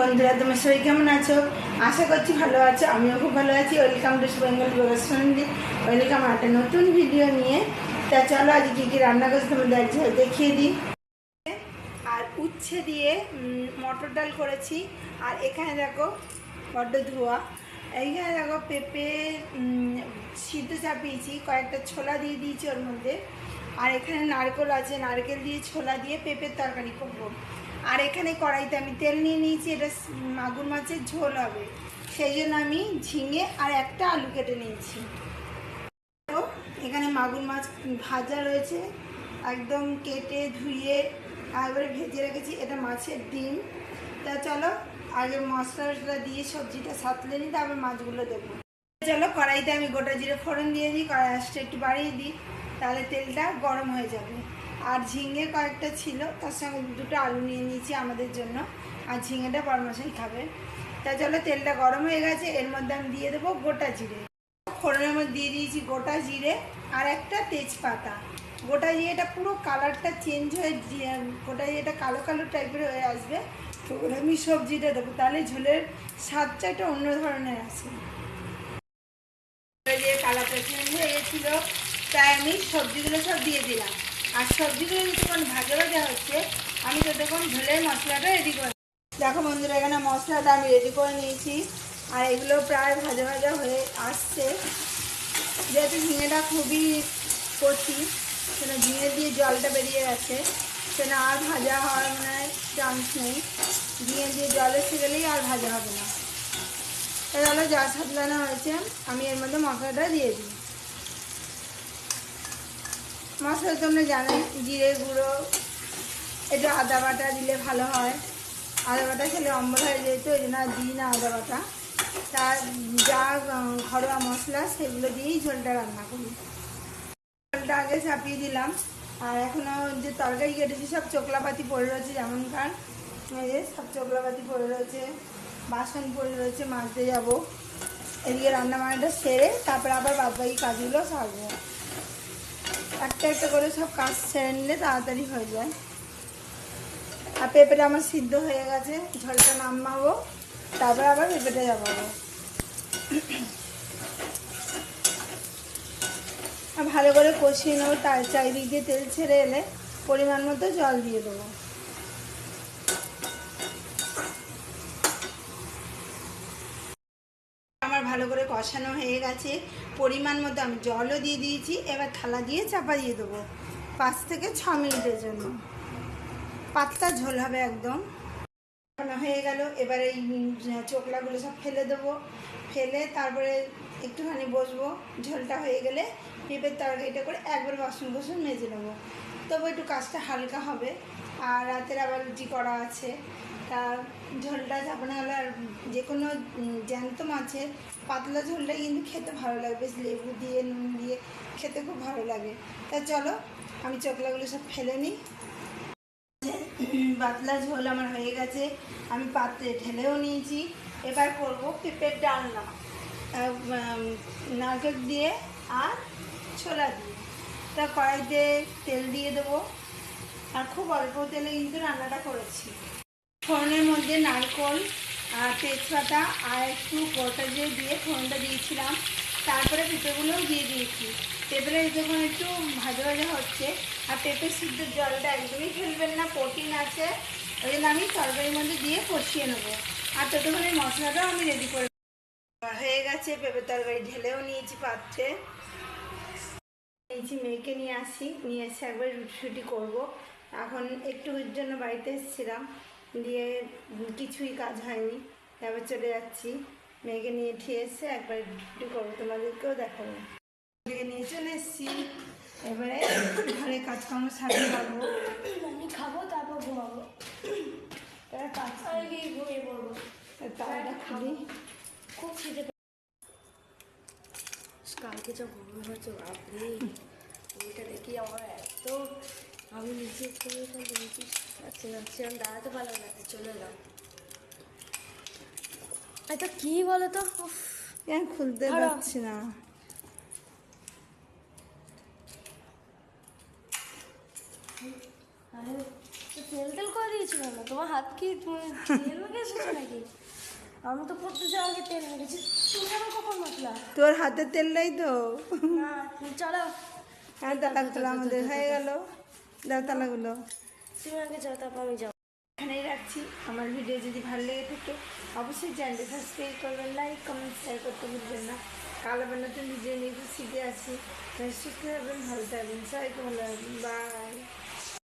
বন্ধুরা, তোমার সবাই কেমন আছো? আশা করছি ভালো আছো, আমিও খুব ভালো আছি। ওয়েলকাম টু বেঙ্গল রেস্টুরেন্টে ওয়েলকাম একটা নতুন ভিডিও নিয়ে। তা চলো আজ কী কী রান্না করছি তোমাদের দেখিয়ে দিই। আর উচ্ছে দিয়ে মটর ডাল করেছি। আর এখানে দেখো বড্ড ধোয়া। এইখানে দেখো পেঁপে সিদ্ধ চাপিয়েছি, কয়েকটা ছোলা দিয়ে দিয়েছি ওর মধ্যে। আর এখানে নারকেল আছে, নারকেল দিয়ে ছোলা দিয়ে পেঁপের তরকারি করব। আর এখানে কড়াইতে আমি তেল নিয়ে নিয়েছি, এটা মাগুর মাছের ঝোল হবে। সেই জন্য আমি ঝিঙে আর একটা আলু কেটে নিয়েছি। এখানে মাগুর মাছ ভাজা রয়েছে, একদম কেটে ধুয়ে একবারে ভেজে রেখেছি, এটা মাছের ডিম। তা চলো, আগে মশলা টশলা দিয়ে সবজিটা সাতলে নিই, তারপর মাছগুলো দেবো। চলো, কড়াইতে আমি গোটা জিরে ফোড়ন দিয়ে দিই, কড়াই আসতে একটু বাড়িয়ে দিই, তাহলে তেলটা গরম হয়ে যাবে। আর ঝিঙে কয়েকটা ছিল, তার সঙ্গে দুটো আলু নিয়ে নিয়েছি আমাদের জন্য। আর ঝিঙেটা বরমাসাই খাবে। তা চলো, তেলটা গরম হয়ে গেছে, এর মধ্যে আমি দিয়ে দেবো গোটা জিরে। ফোড়নের মধ্যে দিয়ে দিয়েছি গোটা জিরে আর একটা তেজপাতা। গোটা জিরেটা পুরো কালারটা চেঞ্জ হয়ে গোটা জিরেটা কালো কালো টাইপের হয়ে আসবে। তো আমি সবজিটা দেবো। তাহলে ঝোলের স্বাদটা একটা অন্য ধরনের আছে কালারটা চেঞ্জ হয়ে গেছিল। তাই আমি সবজিগুলো সব দিয়ে দিলাম। আর সবজিগুলো যতক্ষণ ভাজা ভাজা হচ্ছে। আমি ততক্ষণ ঝোলের মশলাটা রেডি করে দেখো বন্ধুরা, এখানে মশলাটা আমি রেডি করে নিয়েছি। আর এগুলো প্রায় ভাজা ভাজা হয়ে আসছে। যেহেতু ঝিঙেটা খুবই কচি সেটা ঝিঙে দিয়ে জলটা বেরিয়ে গেছে। সেটা আর ভাজা হওয়ার মানে চান্স নেই। ঝিঙে দিয়ে জল এসে গেলেই আর ভাজা হবে না। তাহলে যা সাতলানো হয়েছে। আমি এর মধ্যে মশলাটা দিয়ে দিই। মশলা তোমরা জানেন, জিরে গুঁড়ো, একটু আদা বাটা দিলে ভালো হয়। আদা বাটা খেলে অম্বল হয়ে যেত ওই জন্য দিই না আদা বাটা। তার যা ঘরোয়া মশলা, সেগুলো দিয়েই ঝোলটা রান্না করি। ঝোলটা আগে চাপিয়ে দিলাম। আর এখনও যে তরকারি কেটেছি, সব চোকলাপাতি পড়ে রয়েছে যেমনকার এই যে সব চোকলাপাতি পড়ে রয়েছে, বাসন পড়ে রয়েছে, মাজতে যাব। এদিকে রান্না বান্নাটা সেরে, তারপরে আবার বাদবাকি কাজগুলো সারবো। একটা একটা করে সব কাজ সেরে নিলে তাড়াতাড়ি হয়ে যায়। আর পেঁপেটা আমার সিদ্ধ হয়ে গেছে, ঝোলটা নামাবো, তারপর আবার পেঁপেটা আর ভালো করে কষিয়ে নেব, তার চারিদিক দিয়ে তেল ছেড়ে এলে পরিমাণ মতো জল দিয়ে দেবো। আমার ভালো করে কষানো হয়ে গেছে। পরিমাণ মতো আমি জলও দিয়ে দিয়েছি, এবার থালা দিয়ে চাপা দিয়ে দেবো। পাঁচ থেকে ছ মিনিটের জন্য। পাতলা ঝোল হবে একদম। হয়ে গেল, এবার এই চোকলাগুলো সব ফেলে দেবো। ফেলে তারপরে একটুখানি বসবো। ঝোলটা হয়ে গেলে পেঁপের তরকারিটা করে একবার বাসন বসুন মেজে নেব। তবু একটু কাজটা হালকা হবে। আর রাতের আবার রুটি করা আছে। তা ঝোলটা হলে আর যে কোনো জ্যান্ত মাছের পাতলা ঝোলটা কিন্তু খেতে ভালো লাগে। বেশ লেবু দিয়ে, নুন দিয়ে খেতে খুব ভালো লাগে। তা চলো, আমি চকলাগুলো সব ফেলে নিই। পাতলা ঝোল আমার হয়ে গেছে। আমি পাত্রে ঢেলেও নিয়েছি। এবার করব পেঁপের ডালনা। নারকেল দিয়ে আর ছোলা দিয়ে। তা কড়াইতে তেল দিয়ে দেবো। আর খুব অল্প তেলে কিন্তু রান্নাটা করেছি। ফোড়নের মধ্যে নারকল আর তেজপাতা আর একটু গোটা দিয়ে দিয়ে ফোড়নটা দিয়েছিলাম। তারপরে পেঁপেগুলোও দিয়ে দিয়েছি। পেঁপেটা যখন একটু ভাজা ভাজা হচ্ছে আর পেঁপে সিদ্ধ জলটা একদমই ফেলবেন না, প্রোটিন আছে, ওই জন্য আমি তরকারির মধ্যে দিয়ে কষিয়ে নেব। আর ততক্ষণে মশলাটাও আমি রেডি করে হয়ে গেছে, পেঁপে তরকারি ঢেলেও নিয়েছি পাত্রে। নিয়েছি মেয়েকে নিয়ে আসি নিয়ে এসে একবার রুটি করব। এখন একটুর জন্য বাড়িতে এসেছিলাম দিয়ে কিছুই কাজ হয়নি। তারপর চলে যাচ্ছি। মেয়েকে নিয়ে ঠিয়ে এসে একবার রুটি করব তোমাদেরকেও দেখাবো। মেয়েকে নিয়ে চলে এসেছি। এবারে ঘরে কাজকর্ম সারিয়ে পারব আমি খাব তারপর ঘুমাবো। কাজ ঘুমিয়ে পড়ব। তাওয়াটা খুলি খুব খিদে কালকে যা গরম হয়েছে বাপরে ওইটা দেখি আমার এত আমি চলে দেখি আচ্ছা আচ্ছা আমি দাঁড়াতে পারলাম না চলে এলাম। এটা কি বলো তো কেন খুলতে পারছি না? তেল তেল করে দিয়েছিল না তোমার হাত কি তুমি তেল নাকি? আমি তো প্রত্যেক আগে তেল মেখেছি তুমি আবার কখন মাখলা? তোর হাতের তেলটাই তো? না তুমি চলো। হ্যাঁ তালাগুলো আমাদের হয়ে গেল। দাও তালাগুলো। তুমি আগে যাও তারপর আমি যাব। এখানেই রাখছি। আমার ভিডিও যদি ভালো লেগে থাকে অবশ্যই চ্যানেলটা সাবস্ক্রাইব করবেন লাইক কমেন্ট শেয়ার করতে ভুলবেন না। কাল আবার নতুন ভিডিও নিয়ে শিখে আসি সুস্থ থাকবেন ভালো থাকবেন। সবাইকে ভালো রাখবেন বাই